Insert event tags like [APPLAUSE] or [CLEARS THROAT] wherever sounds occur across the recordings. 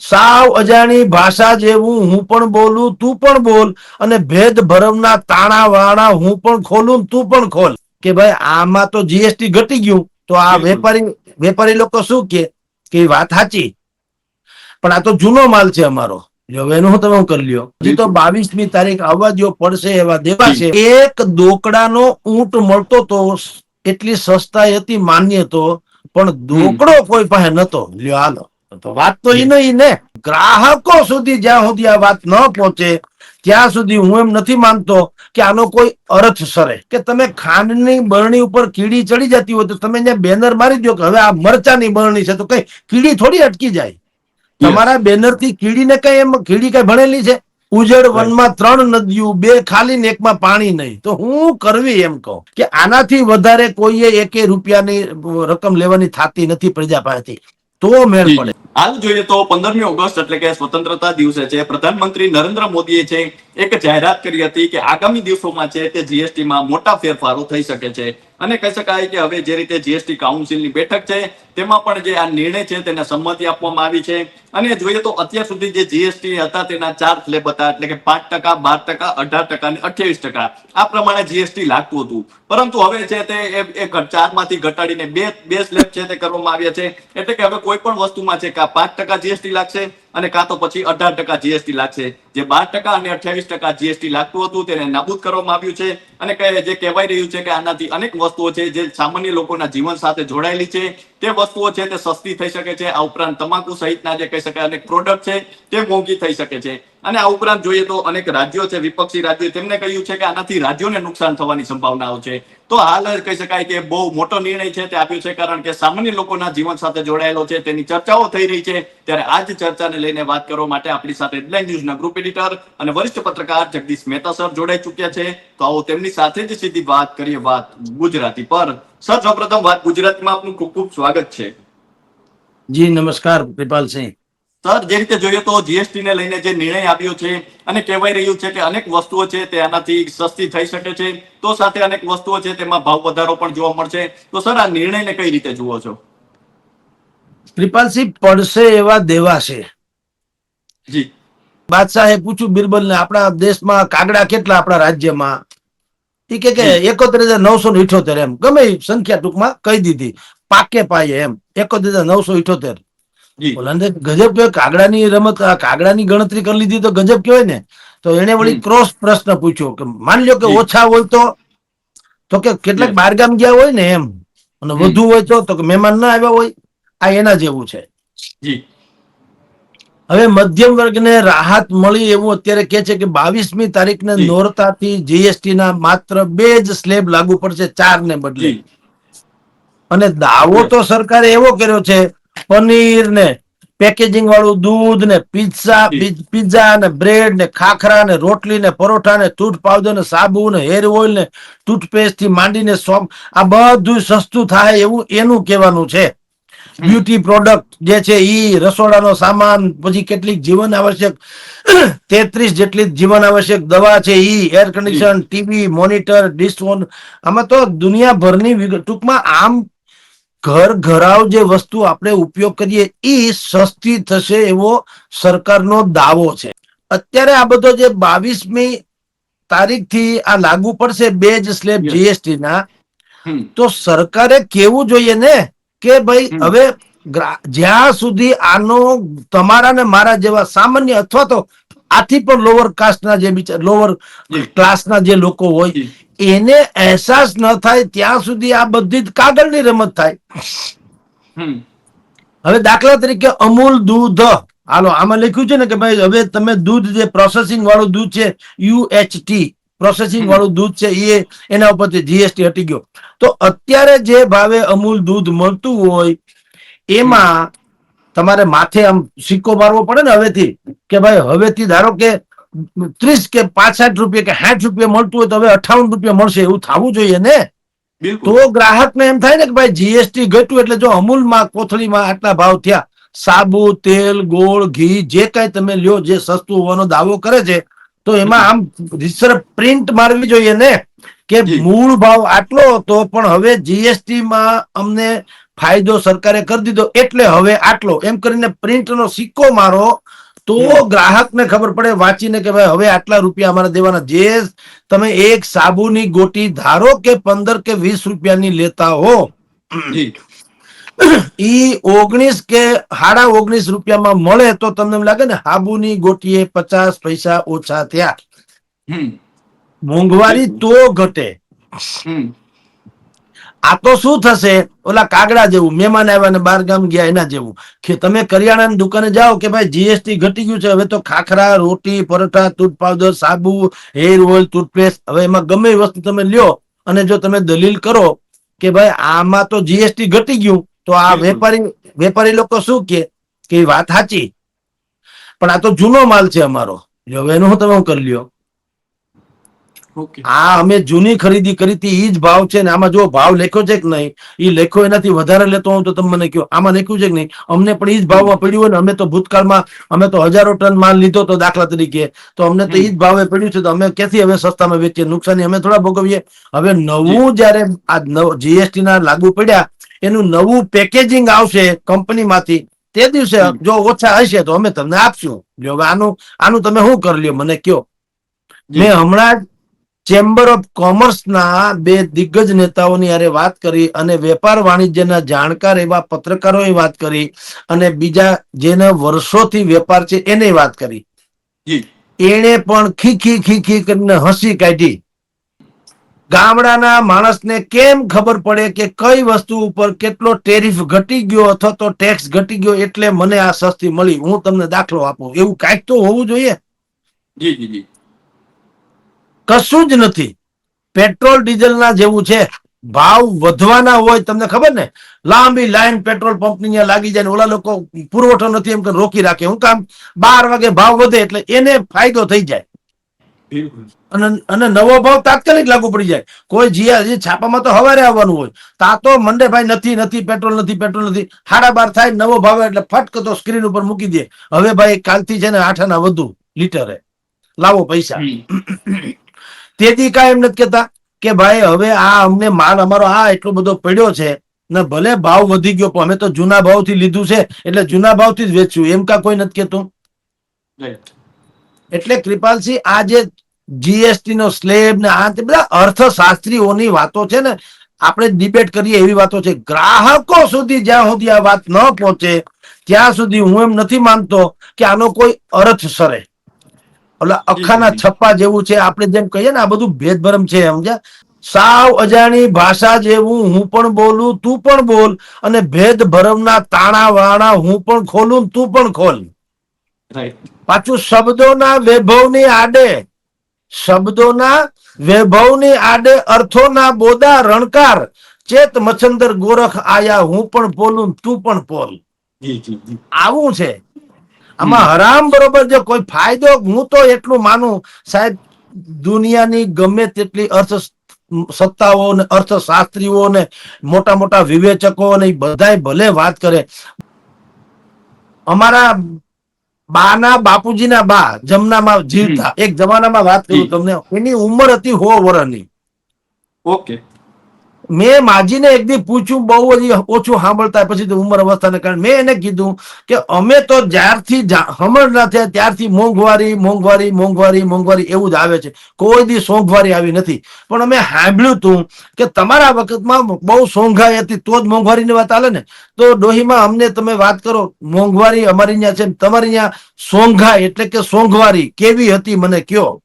સાવ અજાણી ભાષા જેવું હું પણ બોલું તું પણ બોલ અને ભેદ ભરમના તાણા વાણા હું પણ ખોલું તું પણ ખોલ. કે ભાઈ આમાં તો જીએસટી ઘટી ગયું. તો આ. વેપારી વેપારી લોકો શું કે? કે વાત સાચી. પણ આ તો જૂનો માલ છે અમારો. હવે એનું હું તમે કરી લ્યો. હજી તો બાવીસમી તારીખ આવવા જો પડશે એવા દેવા છે. એક દોકડાનો ઊંટ મળતો તો એટલી સસ્તાઈ હતી માન્ય તો પણ દોકડો કોઈ પાસે નતો. લ્યો હાલો. તો વાત તો એ નહીં ને. ગ્રાહકો સુધી જ્યાં સુધી આ વાત ન પહોંચે ત્યાં સુધી હું એમ નથી માનતો કે આનો કોઈ અર્થ સરે. કે તમે ખાંડની બરણી ઉપર કીડી ચડી જતી હોય તો તમે ત્યાં બેનર મારી દો કે હવે આ મરચાની બરણી છે તો કઈ કીડી થોડી અટકી જાય. તમારા બેનરથી કીડીને કઈ એમ કીડી કઈ ભણેલી છે? ઉજળ વનમાં ત્રણ નદીઓ બે ખાલી ને એકમાં પાણી નહીં. તો હું કરવી એમ કહું કે આનાથી વધારે કોઈએ એકે રૂપિયાની રકમ લેવાની થતી નથી પ્રજા પાસેથી તો મેળ પડે. હાલ જોઈએ તો પંદરમી ઓગસ્ટ એટલે કે સ્વતંત્રતા દિવસે છે પ્રધાનમંત્રી નરેન્દ્ર મોદીએ છે એક જાહેરાત કરી હતી કે આગામી દિવસોમાં છે તે જીએસટી માં મોટા ફેરફારો થઈ શકે છે. અને કહી શકાય કે હવે જે રીતે જીએસટી કાઉન્સિલની બેઠક છે, તેમાં પણ જે આ નિર્ણય છે તેને સંમતિ આપવામાં આવી છે. અને જોઈએ તો અત્યાર સુધી જે જીએસટી હતા તેના ચાર સ્લેબ હતા, એટલે કે પાંચ ટકા, બાર ટકા, અઢાર ટકા અને અઠ્યાવીસ ટકા. આ પ્રમાણે જીએસટી લાગતું હતું. પરંતુ હવે છે તે ચારમાંથી ઘટાડીને બે બે સ્લેબ છે તે કરવામાં આવ્યા છે. એટલે કે હવે કોઈ પણ વસ્તુમાં છે કાં પાંચ ટકા જીએસટી લાગશે અને કાં તો પછી અઢાર ટકા જીએસટી લાગશે. જે બાર ટકા અને અઠ્યાવીસ ટકા જીએસટી લાગતું હતું તેને નાબૂદ કરવામાં આવ્યું છે. અને જે કહેવાય રહ્યું છે કે આનાથી અનેક વસ્તુઓ છે જે સામાન્ય લોકોના જીવન સાથે જોડાયેલી છે. તે વસ્તુઓ છે તે સસ્તી થઈ શકે છે. આ ઉપરાંત તમાકુ સહિતના જે કહી શકાય અનેક પ્રોડક્ટ છે તે મોંઘી થઈ શકે છે. અને આ ઉપરાંત જોઈએ તો અનેક રાજ્યો છે, વિપક્ષી રાજ્યો, તેમને કહ્યું છે કે આનાથી રાજ્યોને નુકસાન થવાની સંભાવનાઓ છે. તો હાલ કહી શકાય કે બહુ મોટો નિર્ણય છે તે આપ્યો છે કારણ કે સામાન્ય લોકોના જીવન સાથે જોડાયેલો છે, તેની ચર્ચાઓ થઈ રહી છે. ત્યારે આ જ ચર્ચાને લઈને વાત કરવા માટે આપણી સાથે હેડલાઇન ન્યૂઝના ગ્રુપ એડિટર અને વરિષ્ઠ પત્રકાર જગદીશ મહેતા સર જોડાઈ ચુક્યા છે. તો આવો તેમની સાથે જ સીધી વાત કરીએ વાત ગુજરાતી પર. સર સૌપ્રથમ વાત ગુજરાતીમાં આપનું ખૂબ ખૂબ સ્વાગત છે. જી નમસ્કાર કૃપાલસિંહ. સર જે રીતે જોઈએ તો જીએસટી ને લઈને જે નિર્ણય આવ્યો છે અને કહેવાય રહ્યું છે કે અનેક વસ્તુઓ છે તે આનાથી સસ્તી થઈ શકે છે. તો સાથે અનેક વસ્તુઓ છે તેમાં ભાવ વધારો પણ જોવા મળશે. તો સર આ નિર્ણયને કઈ રીતે જુઓ છો? કૃપાલસિંહ પડશે એવા દેવા છે. જી. બાદશાહે પૂછ્યું બિરબલ ને આપણા દેશમાં કાગડા કેટલા આપણા રાજ્યમાં? એ કે કે એકોતેર હજાર નવસો ઇઠોતેર એમ. ગમે સંખ્યા ટૂંકમાં કહી દીધી. પાકે પાયે એમ. એકોતેર હજાર નવસો ઇઠોતેર. ગજબ કાગડાની રમત કાગડાની ગણતરી કરી લીધી તો ગજબ કહેવાય ને? તો એને વળી ક્રોસ પ્રશ્ન પૂછ્યો કે માની લ્યો કે ઓછા હોય તો? તો કે કેટલાક. બારગામ ગયા હોય ને એમ. અને વધુ હોય તો? તો કે મહેમાન ના આવ્યા હોય? આ એના જેવું છે. જી. હવે મધ્યમ વર્ગને રાહત મળી એવું અત્યારે કે છે કે બાવીસમી તારીખને. નોરતાથી જીએસટી ના માત્ર બે જ સ્લેબ લાગુ પડશે ચાર ને બદલે અને દાવો તો સરકારે એવો કર્યો છે પનીર ને પેકેજિંગ વાળું દૂધ ને પિઝા. પિઝા ને બ્રેડ ને ખાખરા ને રોટલી ને પરોઠા ને તૂટ પાવડર ને સાબુ ને હેર ઓઇલ ને ટૂથપેસ્ટથી માંડીને સોપ આ બધું સસ્તું થાય એવું એનું કહેવાનું છે બ્યુટી પ્રોડક્ટ જે છે ઈ રસોડાનો સામાન પછી કેટલીક જીવન આવશ્યક [CLEARS THROAT] તેત્રીસ જેટલી જીવન આવશ્યક દવા છે ઈ air condition TV monitor dishwasher આમાં તો દુનિયાભરની ટૂંકમાં આમ ઘર ઘરાવ જે વસ્તુ આપણે ઉપયોગ કરીએ ઈ સસ્તી થશે એવો સરકારનો દાવો છે. અત્યારે આ બધો જે બાવીસમી તારીખથી આ લાગુ પડશે બે જ સ્લેબ જીએસટી ના તો સરકારે કેવું જોઈએ ને? કે ભાઈ હવે જ્યાં સુધી આનો તમારા ને મારા જેવા સામાન્ય અથવા તો આથી પણ લોઅર કાસ્ટના જે લોઅર. ક્લાસના જે. લોકો હોય એને અહેસાસ ન થાય ત્યાં સુધી આ બધી જ કાગળની રમત થાય. હવે દાખલા તરીકે અમૂલ દૂધ હાલો આમાં લખ્યું છે ને કે ભાઈ હવે તમે દૂધ જે પ્રોસેસિંગ વાળું દૂધ છે યુએચટી પ્રોસેસિંગ વાળું દૂધ છે એ એના ઉપરથી જીએસટી હટી ગયો. તો અત્યારે જે ભાવે અમૂલ દૂધ મળતું હોય એમાં તમારે માથે આમ સિક્કો મારવો પડે ને હવેથી કે ભાઈ હવેથી ધારો કે ત્રીસ કે પાસઠ રૂપિયા કે સાઠ રૂપિયા મળતું હોય તો હવે અઠાવન રૂપિયા મળશે એવું થવું જોઈએ ને? તો ગ્રાહકને એમ થાય ને કે ભાઈ જીએસટી ઘટ્યું એટલે જો અમૂલમાં કોથળીમાં આટલા ભાવ થયા સાબુ તેલ ગોળ ઘી જે કઈ તમે લ્યો જે સસ્તું હોવાનો દાવો કરે છે તો એમાં આમ રીતસર પ્રિન્ટ મારવી જોઈએ ને કે મૂળ ભાવ આટલો હતો પણ હવે જીએસટી માં અમને ફાયદો સરકારે કરી દીધો એટલે હવે આટલો. એમ કરીને પ્રિન્ટનો સિક્કો મારો તો ગ્રાહકને ખબર પડે વાંચીને કે ભાઈ હવે આટલા રૂપિયા અમારે દેવાના. જે તમે એક સાબુની ગોટી ધારો કે પંદર કે વીસ રૂપિયાની લેતા હો [COUGHS] ઈ ઓગણીસ કે સાડા ઓગણીસ રૂપિયામાં મળે તો તમને એમ લાગે ને હાબુની ગોટીએ પચાસ પૈસા ઓછા થયા. મોંઘવારી તો ઘટે. આ તો શું થશે? ઓલા કાગડા જેવું મહેમાન આવ્યા ને બાર ગામ ગયા એના જેવું. કે તમે કરિયાણાની દુકાને જાઓ કે ભાઈ જીએસટી ઘટી ગયું છે હવે તો ખાખરા રોટી પરોઠા તૂટ પાવડર સાબુ હેર ઓઇલ ટૂથપેસ્ટ હવે એમાં ગમે વસ્તુ તમે લ્યો. અને જો તમે દલીલ કરો કે ભાઈ આમાં તો જીએસટી ઘટી ગયું તો આ વેપારી વેપારી લોકો શું કે કે વાત સાચી. પણ આ તો જૂનો માલ છે અમારો. હવે એનું હું તમે હું કરી લ્યો. આ અમે જૂની ખરીદી કરી હતી એ જ ભાવ છે ને આમાં જો ભાવ લેખ્યો છે કે નહીં એ લખ્યો એનાથી વધારે લેતો હું તો તમે મને કહો. આમાં લખ્યું છે કે નહીં? અમને પણ એ જ ભાવમાં પડ્યું હોય ને અમે તો ભૂતકાળમાં અમે તો હજારો ટન માલ લીધો તો દાખલા તરીકે. તો અમને તો એ જ ભાવે પડ્યું છે તો અમે ક્યાંથી હવે સસ્તામાં વેચીએ? નુકસાની અમે થોડા ભોગવીએ. હવે નવું જયારે આ જીએસટી ના લાગુ પડ્યા એનું નવું પેકેજિંગ આવશે કંપનીમાંથી. તે દિવસે જો ઓછા હશે તો અમે તમને આપશું. જો આનું આનું તમે શું કરી લ્યો મને કયો. મેં હમણાં જ ચેમ્બર ઓફ કોમર્સના બે દિગ્ગજ નેતાઓની હારે વાત કરી અને વેપાર વાણિજ્યના જાણકાર એવા પત્રકારોએ વાત કરી અને બીજા જેને વર્ષોથી વેપાર છે એને વાત કરી. એણે પણ ખીખી ખીખી કરીને હસી કાઢી. ગામડાના માણસને કેમ ખબર પડે કે કઈ વસ્તુ ઉપર કેટલો ટેરિફ ઘટી ગયો અથવા તો ટેક્સ ઘટી ગયો એટલે મને આ સસ્તી મળી? હું તમને દાખલો આપું. એવું કાંઈક તો હોવું જોઈએ. જી જી જી. કશું જ નથી. પેટ્રોલ ડીઝલના જેવું છે. ભાવ વધવાના હોય તમને ખબર ને? લાંબી લાઈન પેટ્રોલ પંપની ત્યાં લાગી જાય ને ઓલા લોકો પુરવઠો નથી એમ કે રોકી રાખે. હું કામ બાર વાગે ભાવ વધે એટલે એને ફાયદો થઈ જાય. અને નવો ભાવ તાત્કાલિક લાગુ પડી જાય. કોઈ જે છાપામાં તો હવારે આવવાનું હોય. તા તો મંડે ભાઈ નથી નથી પેટ્રોલ નથી પેટ્રોલ નથી. હાડા બાર થાય નવો ભાવ એટલે ફટક તો સ્ક્રીન ઉપર મૂકી દે. હવે ભાઈ કાલથી છે ને આઠાના વધુ લીટરે. લાવો પૈસા. તેથી કાંઈ એમ નથી કેતા કે ભાઈ હવે આ અમને માલ અમારો આ એટલો બધો પડ્યો છે ને ભલે ભાવ વધી ગયો પણ અમે તો જૂના ભાવથી લીધું છે. એટલે જૂના ભાવથી જ વેચ્યું એમ કા કોઈ નથી કેતું. એટલે કૃપાલસિંહ આ જે જીએસટી નો સ્લેબ ને આ બધા અર્થશાસ્ત્રીઓની વાતો છે ને આપણે ડિબેટ કરીએ એવી વાતો છે. ગ્રાહકો સુધી જ્યાં સુધી આ વાત ન પહોંચે ત્યાં સુધી હું એમ નથી માનતો કે આનો કોઈ અર્થ સરે. એટલે અખાના છપ્પા જેવું છે આપણે જેમ કહીએ ને આ બધું ભેદભરમ છે સમજ્યા? સાવ અજાણી ભાષા જેવું હું પણ બોલું તું પણ બોલ અને ભેદભરમના તાણા વાણા હું પણ ખોલું તું પણ ખોલ. પાછું શબ્દોના વૈભવની આડે શબ્દોના વૈભવની આડે અર્થોના બોદા રણકાર ચેત મચ્છંદર ગોરખ આયા હું પણ બોલું તું પણ જી આવું છે. આમાં હરામ બરોબર જો કોઈ ફાયદો હું તો એટલું માનું સાહેબ દુનિયાની ગમે તેટલી અર્થ સત્તાઓ ને અર્થશાસ્ત્રીઓ ને મોટા મોટા વિવેચકો ને બધાય ભલે વાત કરે. અમારા બાના બાપુજીના બા જમનામાં જીવતા. એક જમાનામાં વાત કરું તમને એની ઉંમર હતી હો વર્ષની ઓકે. મેં માજીને એક દી પૂછ્યું બહુ જ ઓછું સાંભળતા પછી ઉંમર અવસ્થાને કારણે મેં એને કીધું કે અમે તો જ્યારથી હમણાં થયા ત્યારથી મોંઘવારી મોંઘવારી મોંઘવારી મોંઘવારી એવું જ આવે છે. કોઈ દી સોંઘવારી આવી નથી. પણ અમે સાંભળ્યું હતું કે તમારા વખતમાં બહુ સોંઘાઈ હતી તો જ મોંઘવારીની વાત આવે ને? તો ડોહીમાં અમને તમે વાત કરો મોંઘવારી અમારી ત્યાં છે તમારી ત્યાં સોંઘાઈ એટલે કે સોંઘવારી કેવી હતી મને કયો?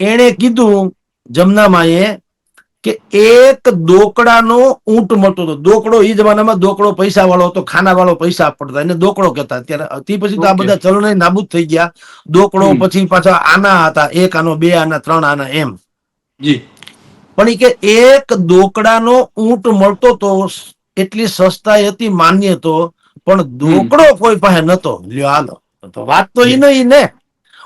એણે કીધું જમનામાએ કે એક દોકડાનો ઊંટ મળતો હતો. દોકડો એ જમાનામાં દોકડો પૈસા વાળો હતો ખાના વાળો પૈસા પડતા એને દોકડો કહેતા ત્યારે તે પછી તો આ બધા ચલણ નાબૂદ થઈ ગયા. દોકડો પછી પાછા આના હતા. એક આનો બે આના ત્રણ આના એમ. જી. પણ કે એક દોકડાનો ઊંટ મળતો તો એટલી સસ્તાઈ હતી માન્ય તો. પણ દોકડો કોઈ પાસે નતો. લ્યો હાલો. તો વાત તો એ નહીં ને.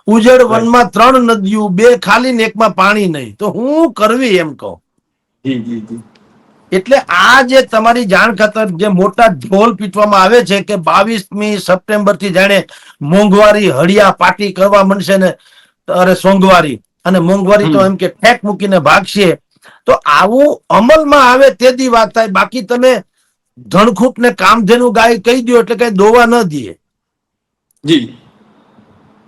ઉજળ વનમાં ત્રણ નદીઓ બે ખાલી ને એકમાં પાણી નહીં તો હું કરવી એમ કહું? એટલે આ જે તમારી જાણ ખાતર જે મોટા ઢોલ પીટવામાં આવે છે કે બાવીસમી સપ્ટેમ્બરથી જાણે મોંઘવારી હળિયા પાટી કરવા મળશે ને અરે સોંઘવારી અને મોંઘવારી તો એમ કે ઠેક મૂકીને ભાગશે. તો આવું અમલમાં આવે તેથી વાત થાય. બાકી તમે ધણખૂટ ને કામધેનુ ગાય કહી દો એટલે કઈ દોવા ન દે જી.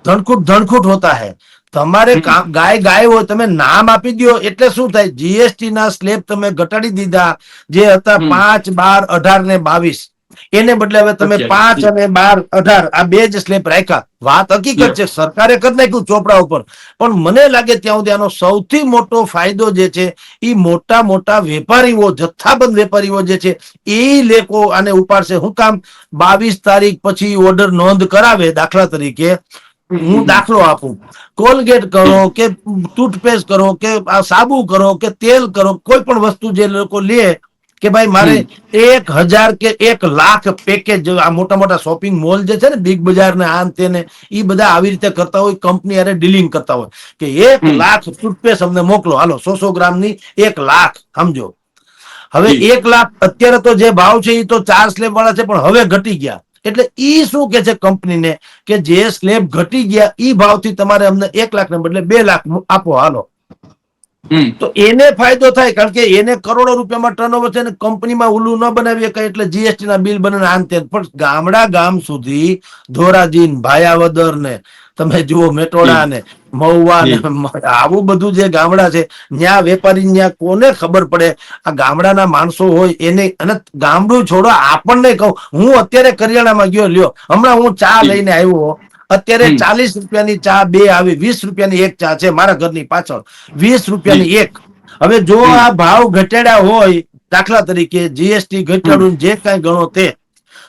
ધણખૂટ ધણખૂટ હોતા હે. તમારે ગાય ગાય હોય તમે નામ આપી દો એટલે શું થાય? જીએસટી ના સ્લેબ તમે ઘટાડી દીધા જે હતા પાંચ બાર અઢાર ને બાવીસ. એને બદલે હવે તમે પાંચ અને બાર અઢાર આ બે જ સ્લેબ રાખ્યા. વાત હકીકત છે સરકારે કરી નાખ્યું ચોપડા ઉપર. પણ મને લાગે ત્યાં સુધી આનો સૌથી મોટો ફાયદો જે છે એ મોટા મોટા વેપારીઓ જથ્થાબંધ વેપારીઓ જે છે એ લેકો આને ઉપાડશે. હું કામ બાવીસ તારીખ પછી ઓર્ડર નોંધ કરાવે દાખલા તરીકે. હું દાખલો આપું. કોલગેટ કરો કે ટૂથપેસ્ટ કરો કે આ સાબુ કરો કે તેલ કરો કોઈ પણ વસ્તુ જે લોકો લે કે ભાઈ મારે એક હજાર કે એક લાખ પેકેજ આ મોટા મોટા શોપિંગ મોલ જે છે ને બિગ બજાર ને આમ તેને એ બધા આવી રીતે કરતા હોય કંપની અરે ડીલિંગ કરતા હોય. કે એક લાખ ટૂથપેસ્ટ અમને મોકલો. હાલો સો સો ગ્રામની એક લાખ સમજો. હવે એક લાખ અત્યારે તો જે ભાવ છે એ તો ચાર સ્લેબ વાળા છે પણ હવે ઘટી ગયા. એટલે ઈ શું કે છે કંપનીને કે જે સ્લેબ ઘટી ગયા ઈ ભાવથી તમારે અમને એક લાખ ને બદલે બે લાખ આપો હાલો. તો એને ફાયદો થાય કારણ કે એને કરોડો રૂપિયામાં ટર્નઓવર છે ને કંપનીમાં ઉલું ન બનાવી કઈ એટલે જીએસટી ના બિલ બને આમ તેમ પણ ગામડા ગામ સુધી ધોરાજી ને ભાયાવદર ને તમે જુઓ મેટોડા ને મહુવા આવું બધું જે ગામડા છે ત્યાં વેપારી ત્યાં કોને ખબર પડે? આ ગામડાના માણસો હોય એને અને ગામડું છોડો આપણને કહું હું અત્યારે કરિયાણામાં ગયો લ્યો હમણાં હું ચા લઈને આવ્યો અત્યારે. ચાલીસ રૂપિયાની ચા બે આવી વીસ રૂપિયાની એક ચા છે મારા ઘરની પાછળ વીસ રૂપિયાની એક. હવે જો આ ભાવ ઘટાડ્યા હોય દાખલા તરીકે જીએસટી ઘટાડું જે કાંઈ ગણો તે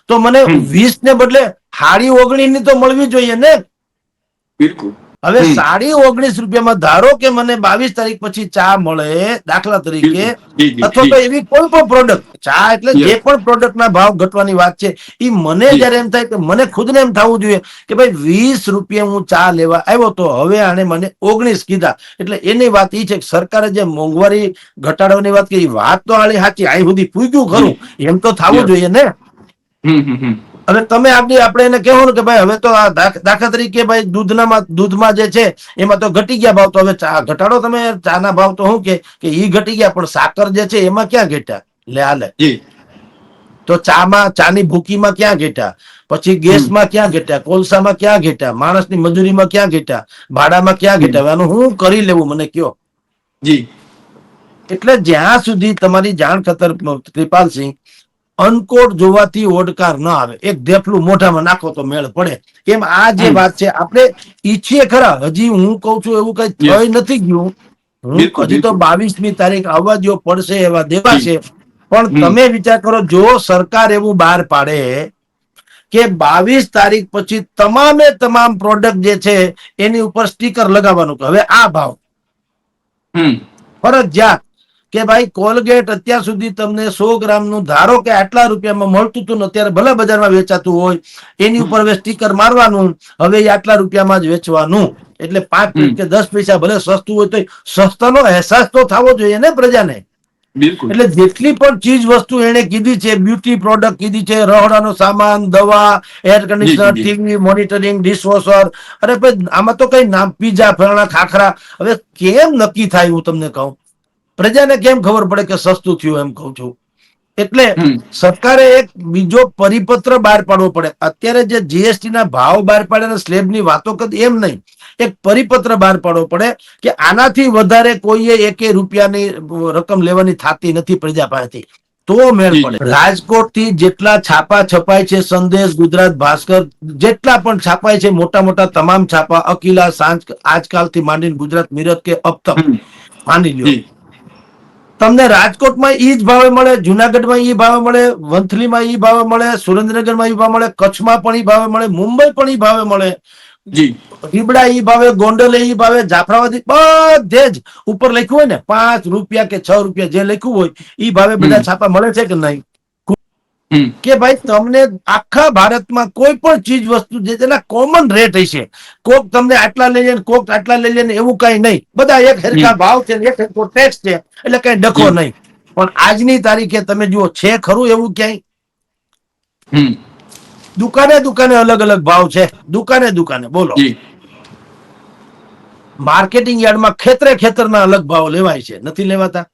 તો મને વીસ ને બદલે હાડી ઓગણી ની તો મળવી જોઈએ ને? બિલકુલ. હવે સાડી ઓગણીસ રૂપિયામાં ધારો કે મને બાવીસ તારીખ પછી ચા મળે દાખલા તરીકે અથવા તો એવી કોઈ પણ પ્રોડક્ટ ચા એટલે જે પણ પ્રોડક્ટ ના ભાવ ઘટવાની વાત છે એ મને. જયારે એમ થાય કે મને ખુદને એમ થવું જોઈએ કે ભાઈ વીસ રૂપિયા હું ચા લેવા આવ્યો તો હવે આને મને ઓગણીસ કીધા. એટલે એની વાત એ છે કે સરકારે જે મોંઘવારી ઘટાડવાની વાત કરી વાત તો આલી સાચી અહીં સુધી પૂગ્યું ખરું. એમ તો થવું જોઈએ ને? હમ હમ. હવે તમે આપણી આપણે એને કહેવાનું કે ભાઈ હવે તો આ દાખલા તરીકે ભાઈ દૂધના દૂધમાં જે છે એમાં તો ઘટી ગયા ભાવ તો હવે ચા ઘટાડો તમે ચાના ભાવ તો શું કે ઈ ઘટી ગયા પણ સાકર જે છે એમાં ક્યાં ઘટ્યા? લે હાલે તો ચામાં ચાની ભૂકીમાં ક્યાં ઘેટ્યા? પછી ગેસમાં ક્યાં ઘેટ્યા? કોલસામાં ક્યાં ઘટ્યા? માણસની મજૂરીમાં ક્યાં ઘેટા ભાડામાં ક્યાં ઘેટા આનું હું કરી લેવું મને કયો. જી. એટલે જ્યાં સુધી તમારી જાણ ખતર કૃપાલસિંહ અનકોટ જોવાથી ઓડકાર ન આવે. એક ધેફલું મોઢામાં નાખો તો મેળ પડે. એમ આ જે વાત છે આપણે ઈચ્છીએ ખરા. હજી હું કઉ છું એવું કઈ થઈ નથી ગયું. હું હજી તો બાવીસમી તારીખ આવવા પડશે એવા દેવા છે. પણ તમે વિચાર કરો જો સરકાર એવું બહાર પાડે કે બાવીસ તારીખ પછી તમામે તમામ પ્રોડક્ટ જે છે એની ઉપર સ્ટીકર લગાવવાનું કે હવે આ ભાવ. ફરજિયાત. કે ભાઈ કોલગેટ અત્યાર સુધી તમને સો ગ્રામનું ધારો કે આટલા રૂપિયામાં મળતું હતું અત્યારે ભલે બજારમાં વેચાતું હોય એની ઉપર હવે સ્ટીકર મારવાનું હવે આટલા રૂપિયામાં જ વેચવાનું. એટલે પાંચ કે દસ પૈસા ભલે સસ્તું હોય તો સસ્તાનો અહેસાસ તો થવો જોઈએ ને પ્રજાને. એટલે જેટલી પણ ચીજ વસ્તુ એને કીધી છે બ્યુટી પ્રોડક્ટ કીધી છે રહોડાનો સામાન દવા air conditioner. TV monitoring dishwasher અરે ભાઈ આમાં તો કઈ નામ પીઝા ફરણા ખાખરા હવે કેમ નક્કી થાય હું તમને કહું? પ્રજાને કેમ ખબર પડે કે સસ્તું થયું એમ કહું છું? એટલે સરકારે એક બીજો પરિપત્ર બહાર પાડવો પડે. અત્યારે જે જીએસટી ના ભાવ બહાર પાડ્યા સ્લેબની વાતો કરી એમ નહીં. એક પરિપત્ર બહાર પાડવો પડે કે આનાથી વધારે કોઈએ એકે રૂપિયાની રકમ લેવાની થતી નથી પ્રજા પાસેથી. તો મેળ પડે. રાજકોટથી જેટલા છાપા છપાય છે સંદેશ ગુજરાત ભાસ્કર જેટલા પણ છાપાય છે મોટા મોટા તમામ છાપા અકીલા સાંજ આજકાલથી માંડીને ગુજરાત મિરત કે અબ તક. માની લ્યો. તમને રાજકોટમાં ઈ જ ભાવે મળે જુનાગઢમાં ઈ ભાવે મળે વંથલીમાં ઈ ભાવે મળે સુરેન્દ્રનગરમાં ઈ ભાવે મળે કચ્છમાં પણ ઈ ભાવે મળે મુંબઈ પણ ઈ ભાવે મળે. જી. રીબડા ઈ ભાવે ગોંડલે ઈ ભાવે જાફરાબાદી બધે જ ઉપર લખ્યું હોય ને પાંચ રૂપિયા કે છ રૂપિયા જે લખ્યું હોય ઈ ભાવે બધા છાપા મળે છે કે નહીં? કે ભાઈ તમને આખા ભારતમાં કોઈ પણ ચીજ વસ્તુ જે તેના કોમન રેટ હશે. કોક તમને આટલા લઈ લે કોક આટલા લઈ લે એવું કઈ નહીં. બધા એક હરખા ભાવ છે એક હરખો ટેક્સ છે એટલે કઈ ડખો. નહીં. પણ આજની તારીખે તમે જુઓ છે ખરું એવું ક્યાંય? દુકાને દુકાને અલગ અલગ ભાવ છે. દુકાને દુકાને બોલો. માર્કેટિંગ યાર્ડમાં ખેતરે ખેતરના અલગ ભાવ લેવાય છે. નથી લેવાતા?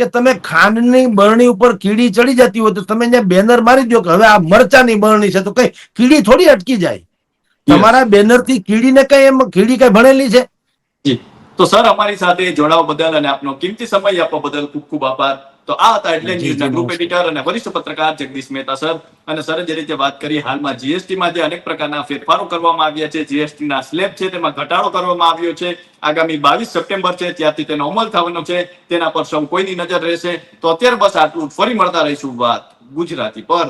કે તમે ખાંડની બરણી ઉપર કીડી ચડી જતી હોય તો તમે ત્યાં બેનર મારી દો કે હવે આ મરચાની બરણી છે તો કઈ કીડી થોડી અટકી જાય? તમારા બેનરથી કીડીને કઈ એમ કીડી કઈ ભણેલી છે? તો સર અમારી સાથે જોડાવા બદલ અને આપનો કિંમતી સમય આપવા બદલ ખૂબ ખૂબ આભાર. તો આ હતા એટલે ન્યૂઝના ગ્રુપ એડિટર અને વરિષ્ઠ પત્રકાર જગદીશ મહેતા સર. અને સરે જે રીતે વાત કરી હાલમાં જીએસટીમાં જે અનેક પ્રકારના ફેરફારો કરવામાં આવ્યા છે જીએસટી ના સ્લેબ છે તેમાં ઘટાડો કરવામાં આવ્યો છે. આગામી બાવીસ સપ્ટેમ્બર છે ત્યારથી તેનો અમલ થવાનો છે. તેના પર સૌ કોઈની નજર રહેશે. તો અત્યારે બસ આટલું ફરી મળતા રહીશું વાત ગુજરાતી પર.